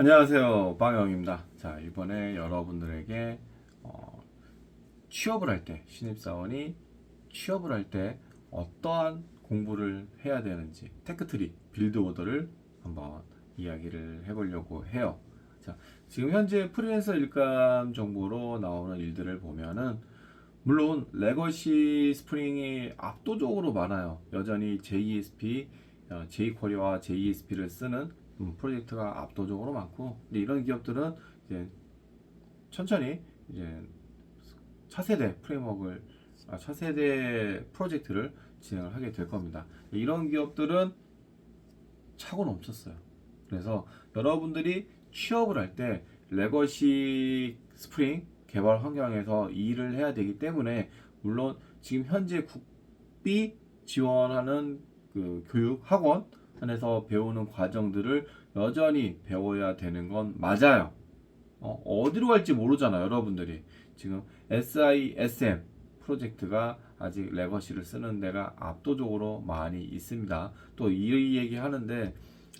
안녕하세요. 방영입니다. 자 이번에 여러분들에게 어, 취업을 할 때 신입사원이 취업을 할 때 어떠한 공부를 해야 되는지 테크트리 빌드 오더를 한번 이야기를 해보려고 해요. 자 지금 현재 프리랜서 일감 정보로 나오는 일들을 보면은 물론 레거시 스프링이 압도적으로 많아요. 여전히 JESP 어, jQuery와 JESP를 쓰는 음, 프로젝트가 압도적으로 많고 이런 기업들은 이제 천천히 이제 차세대 프레임워크를 아, 차세대 프로젝트를 진행을 하게 될 겁니다. 이런 기업들은 차고 넘쳤어요. 그래서 여러분들이 취업을 할 때 레거시 스프링 개발 환경에서 일을 해야 되기 때문에 물론 지금 현재 국비 지원하는 그 교육 학원 안에서 배우는 과정들을 여전히 배워야 되는 건 맞아요. 어, 어디로 갈지 모르잖아요, 여러분들이. 지금 SISM 프로젝트가 아직 레거시를 쓰는 데가 압도적으로 많이 있습니다. 또 이 얘기 하는데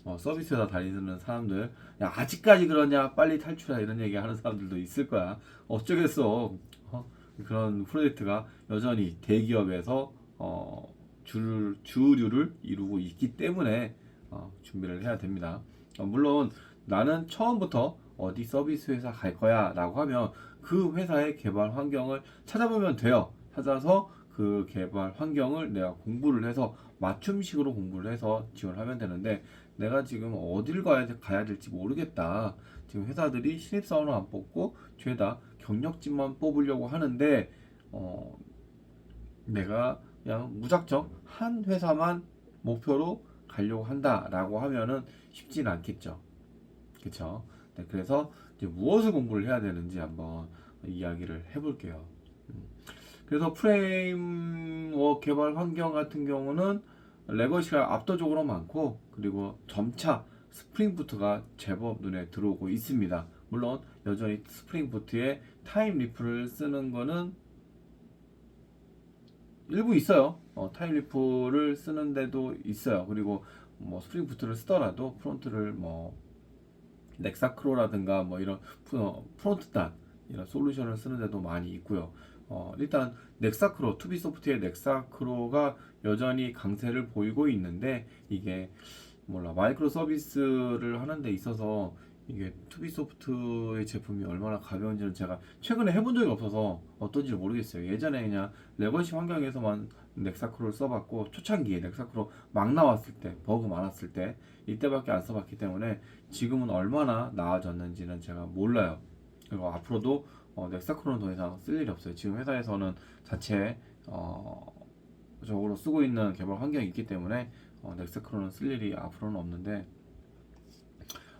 어, 서비스 회사 다니는 사람들 야 아직까지 그러냐 빨리 탈출해 이런 얘기 하는 사람들도 있을 거야 어쩌겠어 어, 그런 프로젝트가 여전히 대기업에서 어, 주, 주류를 이루고 있기 때문에 어, 준비를 해야 됩니다. 어, 물론 나는 처음부터 어디 서비스 회사 갈 거야 라고 하면 그 회사의 개발 환경을 찾아보면 돼요. 찾아서 그 개발 환경을 내가 공부를 해서 맞춤식으로 공부를 해서 지원하면 되는데 내가 지금 어딜 가야, 가야 될지 모르겠다. 지금 회사들이 신입사원을 안 뽑고 죄다 경력직만 뽑으려고 하는데 어, 내가 그냥 무작정 한 회사만 목표로 가려고 한다라고 하면은 쉽진 않겠죠. 그렇죠? 네, 그래서 이제 무엇을 공부를 해야 되는지 한번 이야기를 해볼게요. 음. 그래서 프레임워크 개발 환경 같은 경우는 레거시가 압도적으로 많고 그리고 점차 스프링부트가 제법 눈에 들어오고 있습니다. 물론 여전히 스프링부트에 타임 리프를 쓰는 거는 일부 있어요. 어, 타임 리프를 쓰는 데도 있어요. 그리고 뭐 스프링 부트를 쓰더라도 프론트를 뭐 넥사크로라든가 뭐 이런 프- 프론트단 이런 솔루션을 쓰는 데도 많이 있고요. 어, 일단 넥사크로 투비 소프트의 넥사크로가 여전히 강세를 보이고 있는데 이게 몰라 마이크로 서비스를 하는 데 있어서 이게 투비소프트의 제품이 얼마나 가벼운지는 제가 최근에 해본 적이 없어서 어떤지 모르겠어요. 예전에 그냥 레거시 환경에서만 넥사크로를 써봤고 초창기에 넥사크로 막 나왔을 때 버그 많았을 때 이때밖에 안 써봤기 때문에 지금은 얼마나 나아졌는지는 제가 몰라요. 그리고 앞으로도 어, 넥사크로는 더 이상 쓸 일이 없어요. 지금 회사에서는 자체 어, 적으로 쓰고 있는 개발 환경이 있기 때문에 어, 넥사크로는 쓸 일이 앞으로는 없는데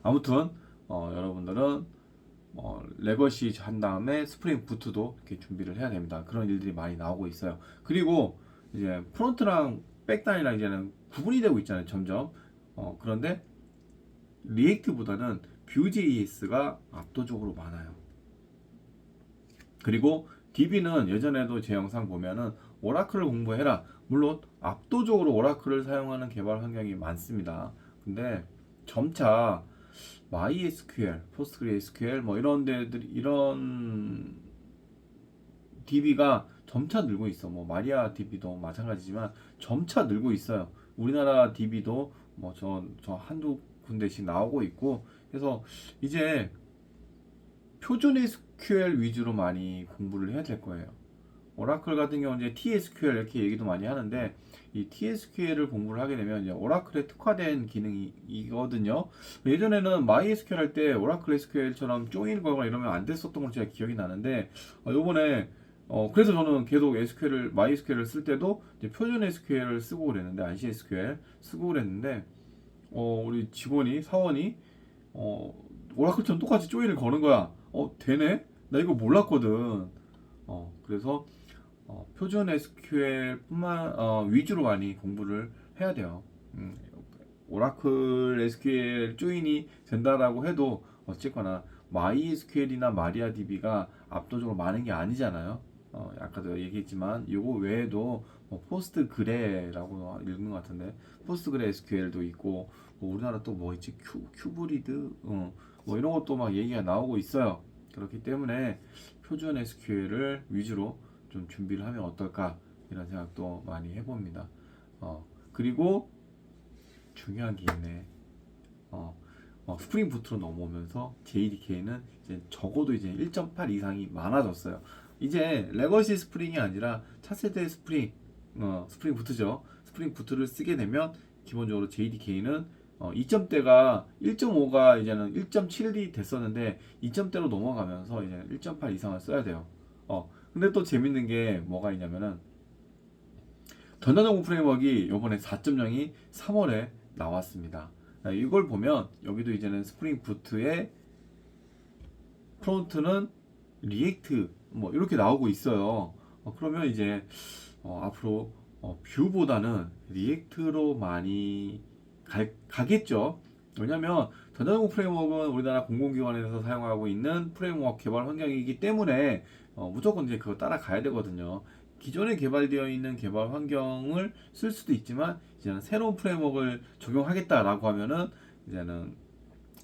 아무튼 어, 여러분들은 어, 레거시 한 다음에 스프링 부트도 이렇게 준비를 해야 됩니다. 그런 일들이 많이 나오고 있어요. 그리고 이제 프론트랑 백단이랑 이제는 구분이 되고 있잖아요. 점점. 어, 그런데 리액트보다는 Vue.js가 압도적으로 많아요. 그리고 DB는 예전에도 제 영상 보면은 오라클을 공부해라. 물론 압도적으로 오라클을 사용하는 개발 환경이 많습니다. 근데 점차 MySQL, PostgreSQL 뭐 이런 데들 이런 DB가 점차 늘고 있어. 뭐 마리아 DB도 마찬가지지만 점차 늘고 있어요. 우리나라 DB도 뭐 저 저 한두 군데씩 나오고 있고 그래서 이제 표준 SQL 위주로 많이 공부를 해야 될 거예요. 오라클 같은 경우는 이제 TSQL 이렇게 얘기도 많이 하는데 이 TSQL을 공부를 하게 되면 이제 오라클에 특화된 기능이거든요. 예전에는 MySQL 할 때 오라클 SQL처럼 조인 걸거나 이러면 안 됐었던 걸 제가 기억이 나는데 어, 요번에 어 그래서 저는 계속 SQL을 MySQL을 쓸 때도 표준 SQL을 쓰고 그랬는데 안시 SQL 쓰고 그랬는데 어 우리 직원이 사원이 어 오라클처럼 똑같이 조인을 거는 거야. 어 되네? 나 이거 몰랐거든. 어 그래서 어, 표준 SQL뿐만 어, 위주로 많이 공부를 해야 돼요. 음, 오라클 SQL 조인이 된다라고 해도 어쨌거나 MySQL이나 MariaDB가 압도적으로 많은 게 아니잖아요. 어, 아까도 얘기했지만 이거 외에도 뭐 포스트 그레라고 읽는 것 같은데 포스트 그레 SQL도 있고 뭐 우리나라 또 뭐 있지 큐 큐브리드 어, 뭐 이런 것도 막 얘기가 나오고 있어요. 그렇기 때문에 표준 SQL을 위주로 좀 준비를 하면 어떨까 이런 생각도 많이 해봅니다. 어 그리고 중요한 게 있네. 어, 어, 스프링 부트로 넘어오면서 JDK는 이제 적어도 이제 1.8 이상이 많아졌어요. 이제 레거시 스프링이 아니라 차세대 스프링, 어, 스프링 부트죠. 스프링 부트를 쓰게 되면 기본적으로 JDK는 어, 2점대가 1.5가 이제는 1.7이 됐었는데 2점대로 넘어가면서 이제 1.8 이상을 써야 돼요. 어, 근데 또 재밌는 게 뭐가 있냐면은 전자정보 프레임워크가 이번에 4.0이 3월에 나왔습니다. 자, 이걸 보면 여기도 이제는 스프링 부트의 프론트는 리액트 뭐 이렇게 나오고 있어요. 어, 그러면 이제 어, 앞으로 어, 뷰보다는 리액트로 많이 갈- 가겠죠. 왜냐하면 전자정보 프레임워크는 우리나라 공공기관에서 사용하고 있는 프레임워크 개발 환경이기 때문에 어, 무조건 이제 그거 따라가야 되거든요. 기존에 개발되어 있는 개발 환경을 쓸 수도 있지만 이제는 새로운 프레임워크를 적용하겠다라고 하면은 이제는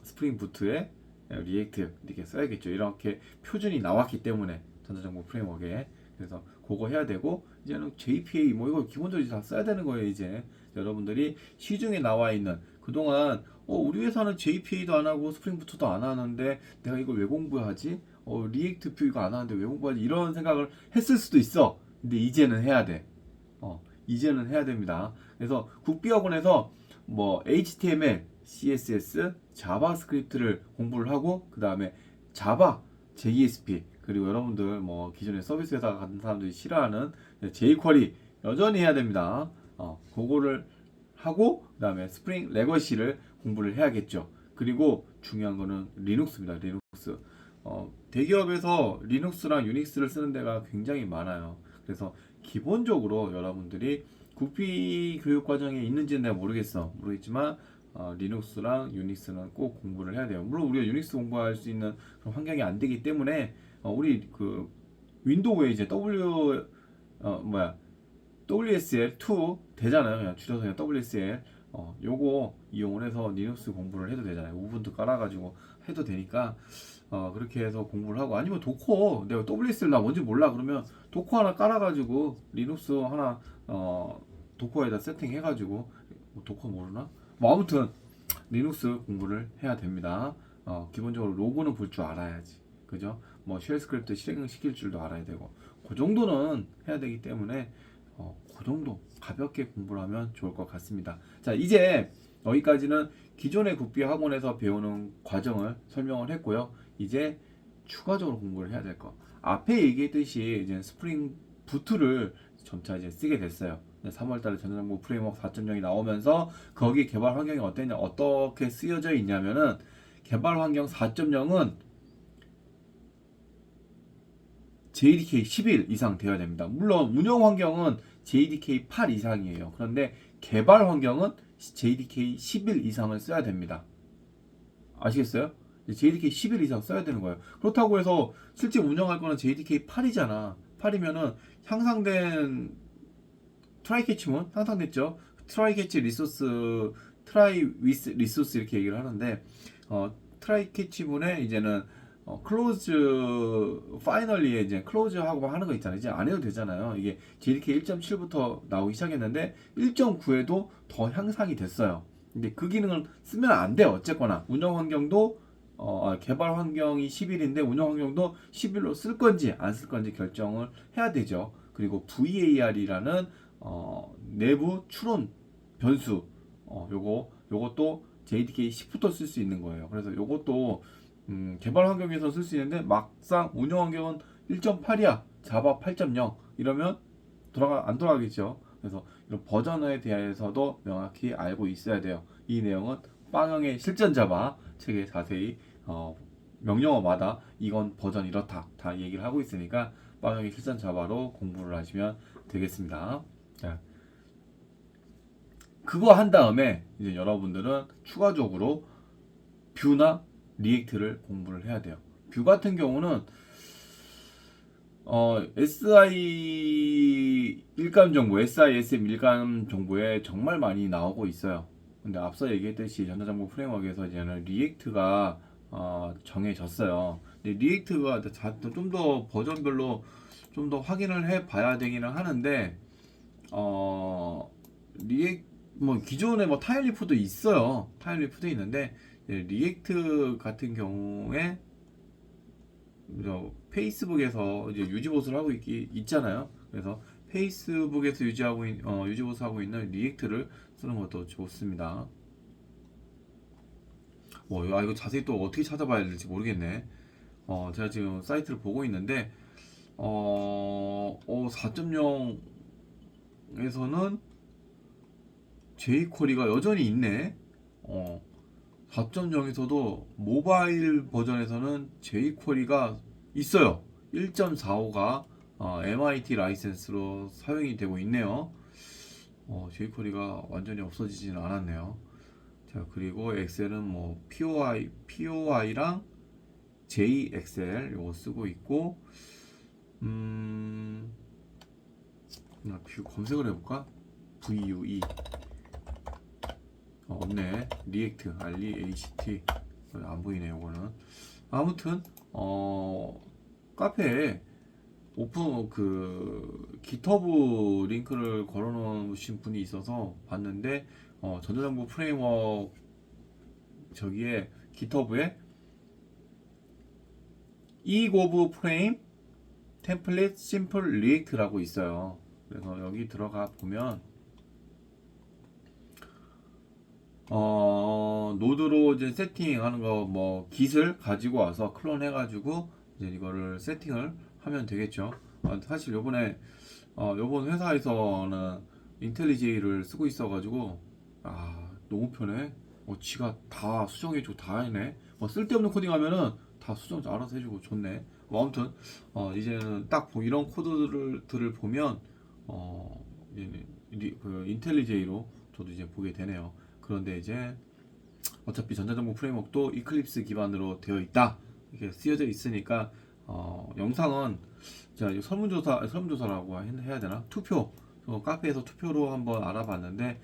스프링 부트에 리액트 이렇게 써야겠죠. 이렇게 표준이 나왔기 때문에 전자정보 프레임워크에 그래서 그거 해야 되고 이제는 JPA 뭐 이거 기본적으로 다 써야 되는 거예요. 이제 여러분들이 시중에 나와 있는 그동안 어, 우리 회사는 JPA도 안 하고 스프링 부트도 안 하는데 내가 이걸 왜 공부하지? 어, 리액트 뷰 이거 안 하는데 왜 공부하지? 이런 생각을 했을 수도 있어. 근데 이제는 해야 돼. 어, 이제는 해야 됩니다. 그래서 국비학원에서 뭐 HTML, CSS, 자바스크립트를 공부를 하고 그 다음에 자바, JSP 그리고 여러분들 뭐 기존에 서비스 회사 같은 사람들이 싫어하는 jQuery 여전히 해야 됩니다. 어, 그거를 하고 그 다음에 스프링 레거시를 공부를 해야겠죠. 그리고 중요한 거는 리눅스입니다. 리눅스. 어, 대기업에서 리눅스랑 유닉스를 쓰는 데가 굉장히 많아요. 그래서 기본적으로 여러분들이 국비 교육 과정에 있는지는 내가 모르겠어. 모르겠지만 어, 리눅스랑 유닉스는 꼭 공부를 해야 돼요. 물론 우리가 유닉스 공부할 수 있는 그런 환경이 안 되기 때문에 어, 우리 그 윈도우에 이제 W 어 뭐야 WSL2 되잖아요. 그냥 줄여서 그냥 WSL 어 요거 이용을 해서 리눅스 공부를 해도 되잖아요. 우분투 깔아가지고 해도 되니까 어 그렇게 해서 공부를 하고 아니면 도커 내가 WSL 나 뭔지 몰라 그러면 도커 하나 깔아가지고 리눅스 하나 어 도커에다 세팅해가지고 뭐 도커 모르나? 뭐 아무튼 리눅스 공부를 해야 됩니다. 어 기본적으로 로고는 볼 줄 알아야지. 그죠? 뭐 쉘 스크립트 실행시킬 줄도 알아야 되고 그 정도는 해야 되기 때문에 어, 그 정도 가볍게 공부를 하면 좋을 것 같습니다. 자 이제 여기까지는 기존의 국비 학원에서 배우는 과정을 설명을 했고요. 이제 추가적으로 공부를 해야 될 거. 앞에 얘기했듯이 이제 스프링 부트를 점차 이제 쓰게 됐어요. 3월달에 전자정보 프레임워크 4.0이 나오면서 거기 개발 환경이 어땠냐, 어떻게 쓰여져 있냐면은 개발 환경 4.0은 JDK 11 이상 되어야 됩니다. 물론 운영 환경은 JDK 8 이상이에요. 그런데 개발 환경은 JDK 11 이상을 써야 됩니다. 아시겠어요? JDK 11 이상 써야 되는 거예요. 그렇다고 해서 실제 운영할 거는 JDK 8이잖아. 8이면은 향상된 트라이 캐치문 향상됐죠. 트라이 캐치 리소스 트라이 위스 리소스 이렇게 얘기를 하는데 어, 트라이 캐치문에 이제는 어, 클로즈 파이널리에 이제 클로즈 하고 하는 거 있잖아요. 이제 안 해도 되잖아요. 이게 JDK 1.7부터 나오기 시작했는데 1.9에도 더 향상이 됐어요. 근데 그 기능을 쓰면 안 돼요. 어쨌거나 운영 환경도 어, 개발 환경이 11인데 운영 환경도 11로 쓸 건지 안 쓸 건지 결정을 해야 되죠. 그리고 VAR이라는 어, 내부 추론 변수 어, 요거 요것도 JDK 10부터 쓸 수 있는 거예요. 그래서 요것도 음, 개발 환경에서 쓸 수 있는데 막상 운영 환경은 1.8이야. 자바 8.0 이러면 돌아가 안 돌아가겠죠. 그래서 이런 버전에 대해서도 명확히 알고 있어야 돼요. 이 내용은 빵형의 실전 자바 책에 자세히 어, 명령어마다 이건 버전 이렇다 다 얘기를 하고 있으니까 빵형의 실전 자바로 공부를 하시면 되겠습니다. 자, 그거 한 다음에 이제 여러분들은 추가적으로 뷰나 리액트를 공부를 해야 돼요. 뷰 같은 경우는 어, SI 일감 정보, SISM 일감 정보에 정말 많이 나오고 있어요. 근데 앞서 얘기했듯이 전자정보 프레임워크에서 이제는 리액트가 어, 정해졌어요. 근데 리액트가 좀 더 버전별로 좀 더 확인을 해 봐야 되기는 하는데 어, 리액 뭐 기존에 뭐 타일리프도 있어요. 타일리프도 있는데 리액트 같은 경우에 저 페이스북에서 이제 유지보수를 하고 있기 있잖아요. 그래서 페이스북에서 유지하고 있, 어, 유지보수하고 있는 리액트를 쓰는 것도 좋습니다. 와, 이거- 아, 이거 자세히 또 어떻게 찾아봐야 될지 모르겠네. 어, 제가 지금 사이트를 보고 있는데 어, 어 4.0에서는 jQuery가 여전히 있네. 어, 4.0에서도 모바일 버전에서는 jQuery가 있어요. 1.45가 어, MIT 라이센스로 사용이 되고 있네요. 어, jQuery가 완전히 없어지지는 않았네요. 자, 그리고 엑셀은 뭐 POI, POI랑 JXL 요거 쓰고 있고, 음, 나뷰 검색을 해볼까? VUE. 어, 없네. 리액트, REACT. 안 보이네, 요거는. 아무튼, 어, 카페에 오픈, 그, 기터브 링크를 걸어 놓으신 분이 있어서 봤는데, 어, 전자정보 프레임워크, 저기에, 기터브에, 이고브 프레임 템플릿 심플 리액트라고 있어요. 그래서 여기 들어가 보면, 어, 노드로 이제 세팅하는 거 뭐 깃을 가지고 와서 클론 해가지고 이제 이거를 세팅을 하면 되겠죠. 어, 사실 요번에 어, 요번 회사에서는 인텔리제이를 쓰고 있어가지고 아 너무 편해. 어, 지가 다 수정해주고 다 해네. 뭐 쓸데없는 코딩하면은 다 수정 알아서 해주고 좋네. 뭐 아무튼 어, 이제는 딱 보- 이런 코드들을 들을 보면 어, 그 인텔리제이로 저도 이제 보게 되네요. 그런데 이제 어차피 전자정보 프레임워크도 이클립스 기반으로 되어 있다 이렇게 쓰여져 있으니까 어, 영상은 자 설문조사 설문조사라고 해- 해야 되나 투표 어, 카페에서 투표로 한번 알아봤는데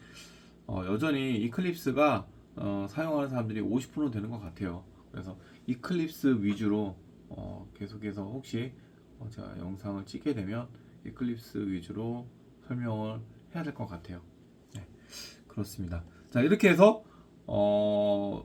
어, 여전히 이클립스가 어, 사용하는 사람들이 50% 되는 것 같아요. 그래서 이클립스 위주로 어, 계속해서 혹시 어, 제가 영상을 찍게 되면 이클립스 위주로 설명을 해야 될 것 같아요. 네, 그렇습니다. 자 이렇게 해서 어,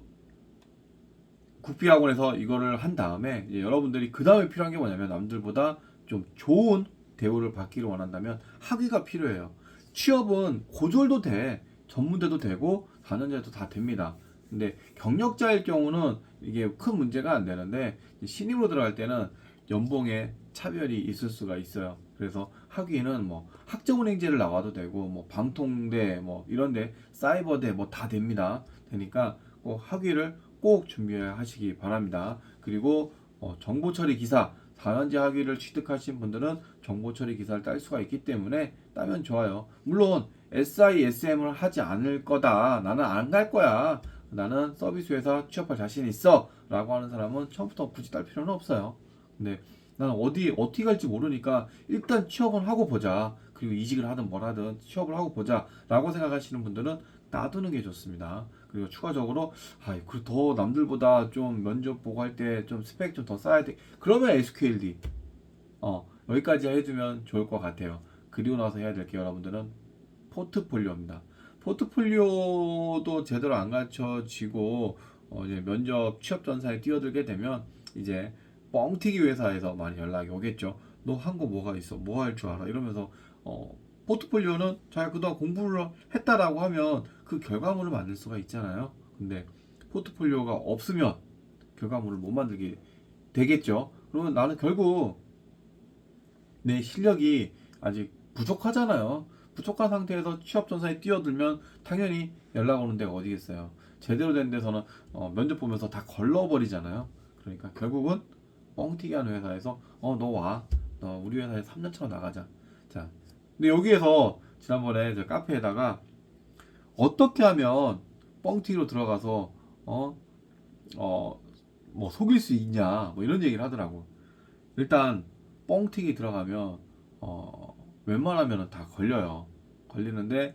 국비학원에서 이거를 한 다음에 여러분들이 그 다음에 필요한 게 뭐냐면 남들보다 좀 좋은 대우를 받기를 원한다면 학위가 필요해요. 취업은 고졸도 돼, 전문대도 되고 4년제도 다 됩니다. 근데 경력자일 경우는 이게 큰 문제가 안 되는데 신입으로 들어갈 때는 연봉에 차별이 있을 수가 있어요. 그래서 학위는 뭐 학점은행제를 나와도 되고 뭐 방통대 뭐 이런데 사이버대 뭐 다 됩니다. 되니까 꼭 학위를 꼭 준비하시기 바랍니다. 그리고 어, 정보처리 기사 4년제 학위를 취득하신 분들은 정보처리 기사를 딸 수가 있기 때문에 따면 좋아요. 물론 SISM을 하지 않을 거다. 나는 안 갈 거야. 나는 서비스 회사 취업할 자신 있어. 라고 하는 사람은 처음부터 굳이 딸 필요는 없어요. 근데 나는 어디 어떻게 갈지 모르니까 일단 취업을 하고 보자. 그리고 이직을 하든 뭘 하든 취업을 하고 보자. 라고 생각하시는 분들은 놔두는 게 좋습니다. 그리고 추가적으로 아, 그더 남들보다 좀 면접 보고 할 때 좀 스펙 좀 더 쌓아야 돼. 그러면 SQLD 어, 여기까지 해주면 좋을 것 같아요. 그리고 나서 해야 될 게 여러분들은 포트폴리오입니다. 포트폴리오도 제대로 안 갖춰지고 어, 이제 면접 취업 전사에 뛰어들게 되면 이제 뻥튀기 회사에서 많이 연락이 오겠죠. 너 한 거 뭐가 있어? 뭐 할 줄 알아? 이러면서 어, 포트폴리오는 잘 그동안 공부를 했다라고 하면 그 결과물을 만들 수가 있잖아요. 근데 포트폴리오가 없으면 결과물을 못 만들게 되겠죠. 그러면 나는 결국 내 실력이 아직 부족하잖아요. 부족한 상태에서 취업 전사에 뛰어들면 당연히 연락 오는 데가 어디겠어요. 제대로 된 데서는 어, 면접 보면서 다 걸러버리잖아요. 그러니까 결국은 뻥튀기 하는 회사에서 어 너 와. 너 우리 회사에 3년차로 나가자. 자. 근데 여기에서 지난번에 저 카페에다가 어떻게 하면 뻥튀기로 들어가서 어 어 뭐 속일 수 있냐 뭐 이런 얘기를 하더라고. 일단 뻥튀기 들어가면 어, 웬만하면 다 걸려요. 걸리는데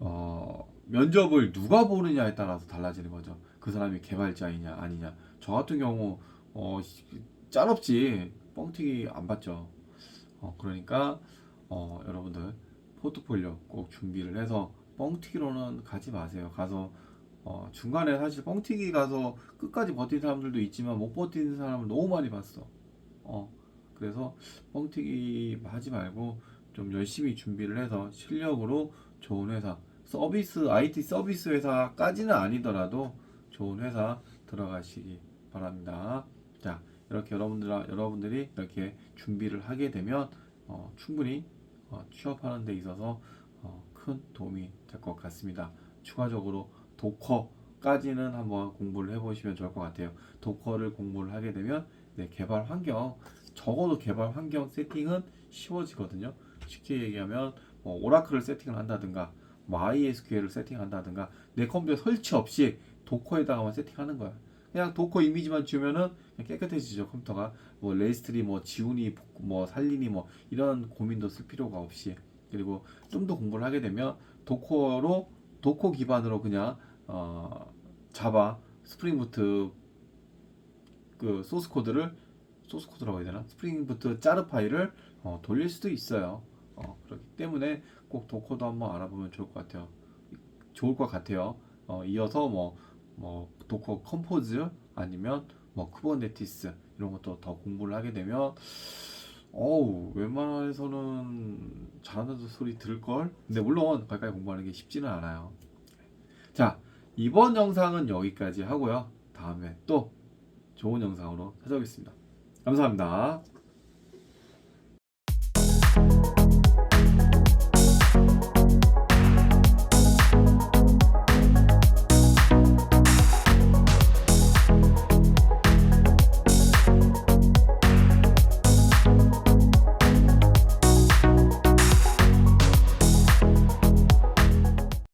어, 면접을 누가 보느냐에 따라서 달라지는 거죠. 그 사람이 개발자이냐 아니냐. 저 같은 경우 어, 씨, 짤없지 뻥튀기 안 받죠. 어, 그러니까 어, 여러분들 포트폴리오 꼭 준비를 해서 뻥튀기로는 가지 마세요. 가서 어, 중간에 사실 뻥튀기 가서 끝까지 버틴 사람들도 있지만 못 버티는 사람을 너무 많이 봤어. 어, 그래서 뻥튀기 하지 말고 좀 열심히 준비를 해서 실력으로 좋은 회사, 서비스, IT 서비스 회사까지는 아니더라도 좋은 회사 들어가시기 바랍니다. 자, 이렇게 여러분들, 여러분들이 이렇게 준비를 하게 되면 어, 충분히 어, 취업하는 데 있어서 어, 큰 도움이 될 것 같습니다. 추가적으로 도커까지는 한번 공부를 해보시면 좋을 것 같아요. 도커를 공부를 하게 되면 네, 개발 환경 적어도 개발 환경 세팅은 쉬워지거든요. 쉽게 얘기하면 뭐 오라클을 세팅을 한다든가 뭐 ISQL을 세팅한다든가 내 컴퓨터 설치 없이 도커에다가만 세팅하는 거야. 그냥 도커 이미지만 주면은 깨끗해지죠 컴퓨터가. 뭐 레지스트리 뭐 지우니 뭐 살리니 뭐 이런 고민도 쓸 필요가 없이. 그리고 좀 더 공부를 하게 되면 도커로 도커 기반으로 그냥 어 자바 스프링 부트 그 소스 코드를 소스 코드라고 해야 되나? 스프링 부트 짜르 파일을 어, 돌릴 수도 있어요. 어, 그렇기 때문에 꼭 도커도 한번 알아보면 좋을 것 같아요. 좋을 것 같아요. 어, 이어서 뭐, 뭐 도커 컴포즈 아니면 뭐 쿠버네티스 이런 것도 더 공부를 하게 되면 어우 웬만해서는 잘한다는 소리 들을걸? 근데 물론 거기까지 공부하는 게 쉽지는 않아요. 자 이번 영상은 여기까지 하고요. 다음에 또 좋은 영상으로 찾아오겠습니다. 감사합니다